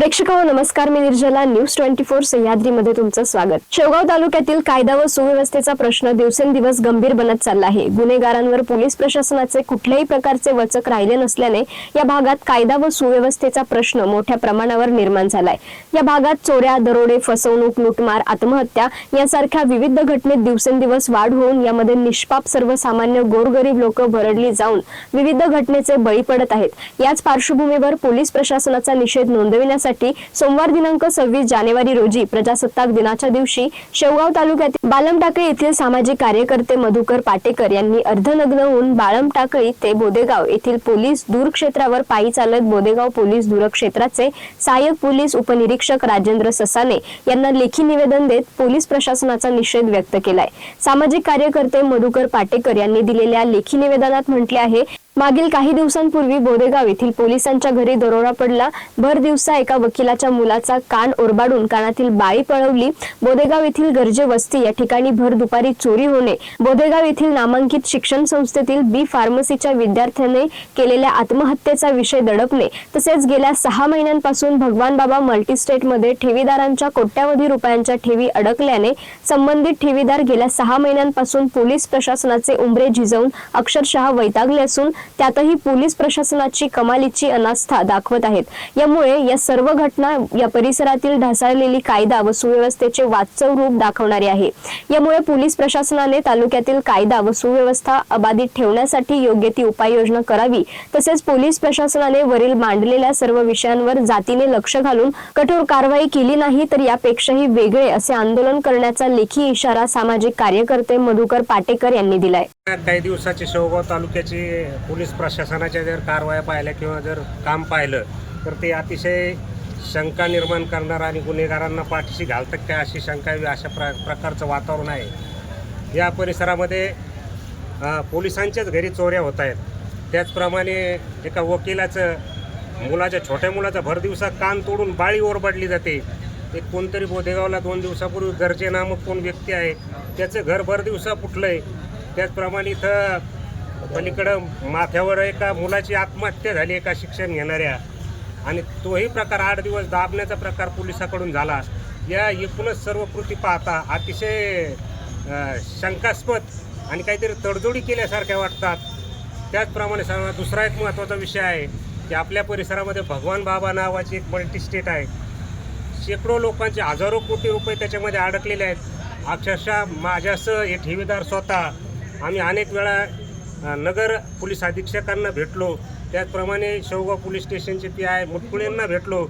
प्रेक्षक नमस्कार. मी निर्जला. न्यूज ट्वेंटी फोर सह्याद्रीमध्ये तुमचं स्वागत. शेवगाव तालुक्यातील कायदा व सुव्यवस्थेचा प्रश्न दिवसेंदिवस गंभीर बनत चालला आहे. गुन्हेगारांवर पोलीस प्रशासनाचे कुठल्याही प्रकारचे वचक राहिले नसल्याने या भागात कायदा व सुव्यवस्थेचा प्रश्न मोठ्या प्रमाणावर निर्माण झालाय. या भागात चोऱ्या दरोडे फसवणूक लुटमार आत्महत्या यासारख्या विविध घटनेत दिवसेंदिवस वाढ होऊन यामध्ये निष्पाप सर्वसामान्य गोरगरीब लोक भरडली जाऊन विविध घटनेचे बळी पडत आहेत. याच पार्श्वभूमीवर पोलीस प्रशासनाचा निषेध नोंदविण्यासाठी करण्यासाठी सोमवार दिनांक सव्वीस जानेवारी रोजी प्रजासत्ताक दिनाच्या दिवशी शेवगाव तालुक्यातील बालम टाकळी येथील सामाजिक कार्यकर्ते मधुकर पाटेकर यांनी अर्धनग्न होऊन बाळम टाकळी ते बोदेगाव येथील पोलीस दूर क्षेत्रावर पायी चालत बोदेगाव पोलीस दूरक्षेत्राचे सहाय्यक पोलीस उपनिरीक्षक राजेंद्र ससाने यांना लेखी निवेदन देत पोलीस प्रशासनाचा निषेध व्यक्त केलाय. सामाजिक कार्यकर्ते मधुकर पाटेकर यांनी दिलेल्या लेखी निवेदनात म्हटले आहे मागील काही दिवसांपूर्वी बोदेगाव येथील पोलिसांच्या घरी दरोडा पडला. भर दिवसा एका वकिलाच्या मुलाचा कान ओरबाडून कानातील बाळी पळवली. बोदेगाव येथील गरजे वस्ती या ठिकाणी भर दुपारी चोरी होणे. बोदेगाव येथील नामांकित शिक्षण संस्थेतील बी फार्मसीच्या विद्यार्थ्याने केलेल्या आत्महत्येचा विषय दडपणे. तसेच गेल्या सहा महिन्यांपासून भगवान बाबा मल्टीस्टेटमध्ये ठेवीदारांच्या कोट्यावधी रुपयांच्या ठेवी अडकल्याने संबंधित ठेवीदार गेल्या सहा महिन्यांपासून पोलीस प्रशासनाचे उंबरे झिजवून अक्षरशः वैतागले असून त्यातही पोलीस प्रशासनाची कमालीची अनास्था दाखवत आहेत. यामुळे या सर्व घटना या परिसरातील ढासळलेली कायदा व सुव्यवस्थेचे वास्तव रूप दाखवणारी आहे. यामुळे पोलीस प्रशासनाने तालुक्यातील कायदा व सुव्यवस्था अबाधित ठेवण्यासाठी योग्य ती उपाययोजना करावी तसेच पोलीस प्रशासनाने वरील मांडलेल्या सर्व विषयांवर जातीने लक्ष घालून कठोर कारवाई केली नाही तर यापेक्षाही वेगळे असे आंदोलन करण्याचा लेखी इशारा सामाजिक कार्यकर्ते मधुकर पाटेकर यांनी दिलाय. काही दिवसाचे शेवगाव तालुक्याचे पोलीस प्रशासनाच्या जर कारवाया पाहिल्या किंवा जर काम पाहिलं तर ते अतिशय शंका निर्माण करणार आणि गुन्हेगारांना पाठीशी घालतात काय अशी शंका यावी अशा प्र प्रकारचं वातावरण आहे. या परिसरामध्ये पोलिसांच्याच घरी चोऱ्या होत आहेत. त्याचप्रमाणे एका वकिलाचं मुलाच्या छोट्या मुलाचा भरदिवसा कान तोडून बाळी ओरबडली जाते. एक कोणतरी बोदेगावला दोन दिवसापूर्वी गरजे नामक कोण व्यक्ती आहे त्याचं घर भरदिवसा फुटलं आहे त्याचप्रमाणे इथं पलीकडं माथ्यावर एका मुलाची आत्महत्या झाली एका शिक्षण घेणाऱ्या. आणि तोही प्रकार आठ दिवस दाबण्याचा प्रकार पोलिसाकडून झाला. या एकूणच सर्व कृती पाहता अतिशय शंकास्पद आणि काहीतरी तडजोडी केल्यासारख्या वाटतात. त्याचप्रमाणे सर्वात दुसरा एक महत्त्वाचा विषय आहे की आपल्या परिसरामध्ये भगवान बाबा नावाची एक मल्टीस्टेट आहे. शेकडो लोकांचे हजारो कोटी रुपये त्याच्यामध्ये अडकलेले आहेत. अक्षरशः माझ्यासह हे ठेवीदार स्वतः. आम्ही अनेक वेळा नगर पोलीस अधीक्षकांना भेटलो. त्याचप्रमाणे शेवगाव पोलीस स्टेशनचे पी आय मुटकुळेंना भेटलो.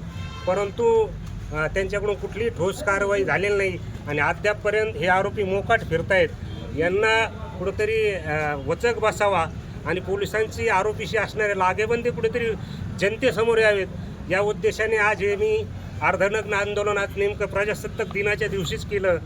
परंतु त्यांच्याकडून कुठलीही ठोस कारवाई झालेली नाही आणि अद्यापपर्यंत हे आरोपी मोकाट फिरतायत. यांना कुठंतरी वचक बसावा आणि पोलिसांची आरोपीशी असणारे लागेबंदी कुठेतरी जनतेसमोर यावेत. या उद्देशाने आज हे मी अर्धनग्न आंदोलन आज नेमकं प्रजासत्ताक दिनाच्या दिवशीच केलं.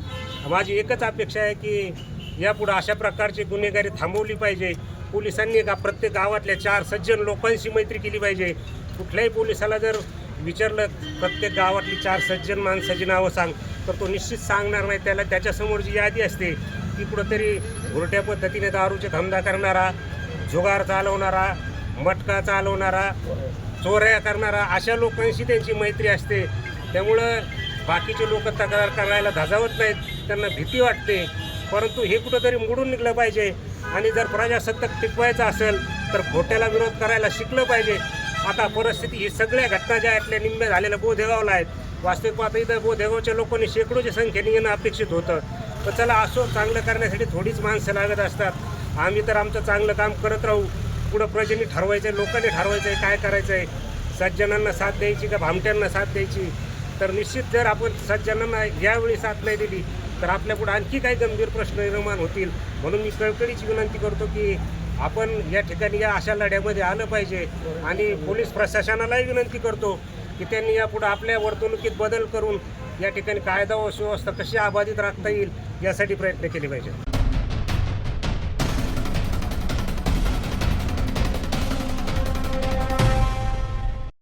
माझी एकच अपेक्षा आहे की यापुढं अशा प्रकारची गुन्हेगारी थांबवली पाहिजे. पोलिसांनी का प्रत्येक गावातल्या चार सज्जन लोकांशी मैत्री केली पाहिजे. कुठल्याही पोलिसाला जर विचारलं प्रत्येक गावातली चार सज्जन माणसाची नावं सांग तर तो निश्चित सांगणार नाही. त्याला त्याच्यासमोर जी यादी असते ती कुठंतरी घुरट्या पद्धतीने दारूचे धंदा करणारा जुगार चालवणारा मटका चालवणारा चोऱ्या करणारा अशा लोकांशी त्यांची मैत्री असते. त्यामुळं बाकीचे लोक तक्रार करायला धजावत नाहीत त्यांना भीती वाटते. परंतु हे कुठंतरी मोडून निघलं पाहिजे. आणि जर प्रजासत्ताक टिकवायचं असेल तर खोट्याला विरोध करायला शिकलं पाहिजे. आता परिस्थिती ही सगळ्या घटना ज्या आहेत निम्म्या झालेल्या बोधेगावला आहेत. वास्तविक पाहता इथं बोधेगावच्या लोकांनी शेकडोच्या संख्येने येणं अपेक्षित होतं. तर चला असो चांगलं करण्यासाठी थोडीच माणसं लागत असतात. आम्ही तर आमचं चांगलं काम करत राहू. पुढं प्रजेने ठरवायचं आहे लोकांनी ठरवायचं आहे काय करायचं आहे सज्जनांना साथ द्यायची का भामट्यांना साथ द्यायची? तर निश्चित जर आपण सज्जनांना यावेळी साथ नाही दिली तर आपल्यापुढे आणखी काही गंभीर प्रश्न निर्माण होतील. म्हणून मी कळकळीची विनंती करतो की आपण या ठिकाणी या अशा लढ्यामध्ये आलं पाहिजे. आणि पोलीस प्रशासनालाही विनंती करतो की त्यांनी यापुढे आपल्या वर्तणुकीत बदल करून या ठिकाणी कायदा व सुव्यवस्था कशी अबाधित राखता येईल यासाठी प्रयत्न केले पाहिजेत.